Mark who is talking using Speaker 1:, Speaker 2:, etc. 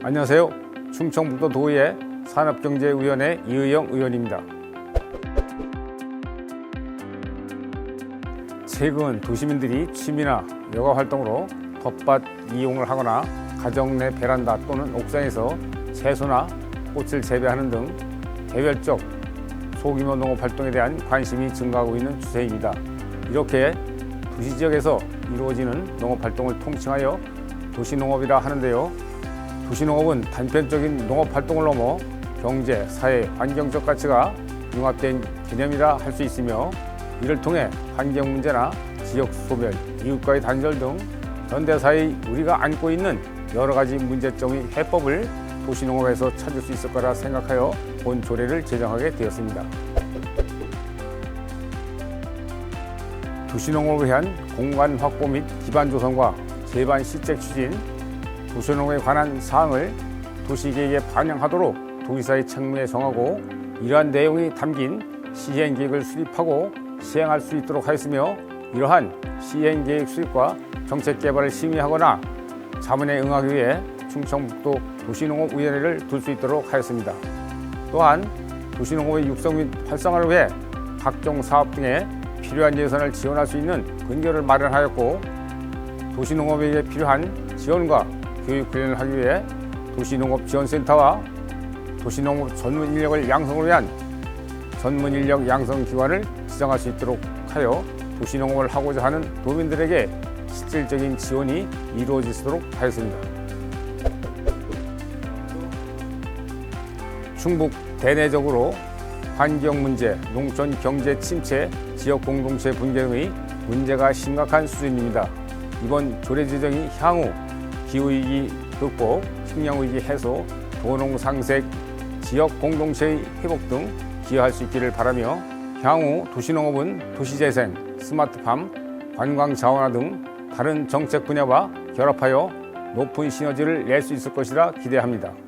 Speaker 1: 안녕하세요. 충청북도 도의회 산업경제위원회 이의영 의원입니다. 최근 도시민들이 취미나 여가 활동으로 텃밭 이용을 하거나 가정 내 베란다 또는 옥상에서 채소나 꽃을 재배하는 등 개별적 소규모 농업 활동에 대한 관심이 증가하고 있는 추세입니다. 이렇게 도시 지역에서 이루어지는 농업 활동을 통칭하여 도시농업이라 하는데요. 도시농업은 단편적인 농업 활동을 넘어 경제, 사회, 환경적 가치가 융합된 개념이라 할 수 있으며 이를 통해 환경 문제나 지역 소멸, 이웃과의 단절 등 현대사의 우리가 안고 있는 여러 가지 문제점의 해법을 도시농업에서 찾을 수 있을 거라 생각하여 본 조례를 제정하게 되었습니다. 도시농업을 위한 공간 확보 및 기반 조성과 제반 시책 추진, 도시농업에 관한 사항을 도시계획에 반영하도록 도의사의 책무에 정하고 이러한 내용이 담긴 시행계획을 수립하고 시행할 수 있도록 하였으며 이러한 시행계획 수립과 정책 개발을 심의하거나 자문에 응하기 위해 충청북도 도시농업위원회를 둘 수 있도록 하였습니다. 또한 도시농업의 육성 및 활성화를 위해 각종 사업 등에 필요한 예산을 지원할 수 있는 근거를 마련하였고 도시농업에 필요한 지원과 교육 훈련을 하기 위해 도시농업지원센터와 도시농업 전문 인력을 양성을 위한 전문 인력 양성 기관을 지정할 수 있도록 하여 도시농업을 하고자 하는 도민들에게 실질적인 지원이 이루어지도록 하였습니다. 충북 대내적으로 환경 문제, 농촌 경제 침체, 지역 공동체 붕괴 등의 문제가 심각한 수준입니다. 이번 조례 제정이 향후 기후위기 극복, 식량위기 해소, 도농 상색, 지역 공동체의 회복 등 기여할 수 있기를 바라며 향후 도시농업은 도시재생, 스마트팜, 관광 자원화 등 다른 정책 분야와 결합하여 높은 시너지를 낼 수 있을 것이라 기대합니다.